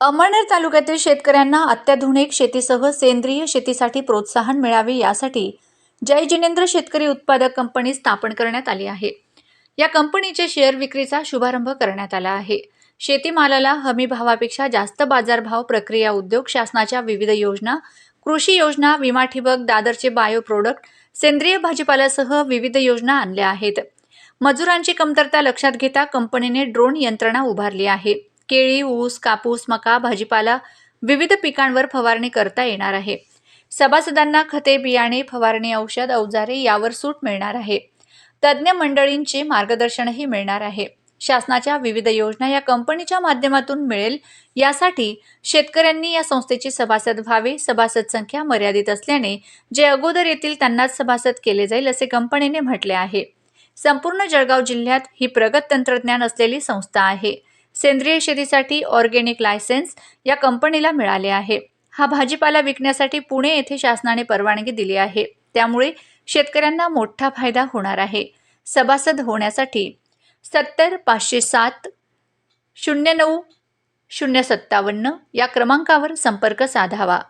अमळनेर तालुक्यातील शेतकऱ्यांना अत्याधुनिक शेतीसह सेंद्रिय शेतीसाठी प्रोत्साहन मिळावे यासाठी जय जिनेंद्र शेतकरी उत्पादक कंपनी स्थापन करण्यात आली आहे. या कंपनीचे शेअर विक्रीचा शुभारंभ करण्यात आला आहे. शेतीमालाला हमी भावापेक्षा जास्त बाजारभाव प्रक्रिया उद्योग शासनाच्या विविध योजना कृषी योजना विमा ठिबक दादरचे बायो प्रोडक्ट सेंद्रिय भाजीपाल्यासह विविध योजना आणल्या आहेत. मजुरांची कमतरता लक्षात घेता कंपनीने ड्रोन यंत्रणा उभारली आहे. केळी ऊस कापूस मका भाजीपाला विविध पिकांवर फवारणी करता येणार आहे. सभासदांना खते बियाणे फवारणी औषध अवजारे यावर सूट मिळणार आहे. तज्ज्ञ मंडळींचे मार्गदर्शनही मिळणार आहे. शासनाच्या विविध योजना या कंपनीच्या माध्यमातून मिळेल यासाठी शेतकऱ्यांनी या संस्थेचे सभासद व्हावे सभासद संख्या मर्यादित असल्याने जे अगोदर येतील त्यांनाच सभासद केले जाईल असे कंपनीने म्हटले आहे. संपूर्ण जळगाव जिल्ह्यात ही प्रगत तंत्रज्ञान असलेली संस्था आहे. सेंद्रिय शेतीसाठी ऑर्गेनिक लायसेन्स या कंपनीला मिळाले आहे. हा भाजीपाला विकण्यासाठी पुणे येथे शासनाने परवानगी दिली आहे. त्यामुळे शेतकऱ्यांना मोठा फायदा होणार आहे. सभासद होण्यासाठी सत्तर पाचशे सात शून्य नऊ शून्य सत्तावन्न या क्रमांकावर संपर्क साधावा.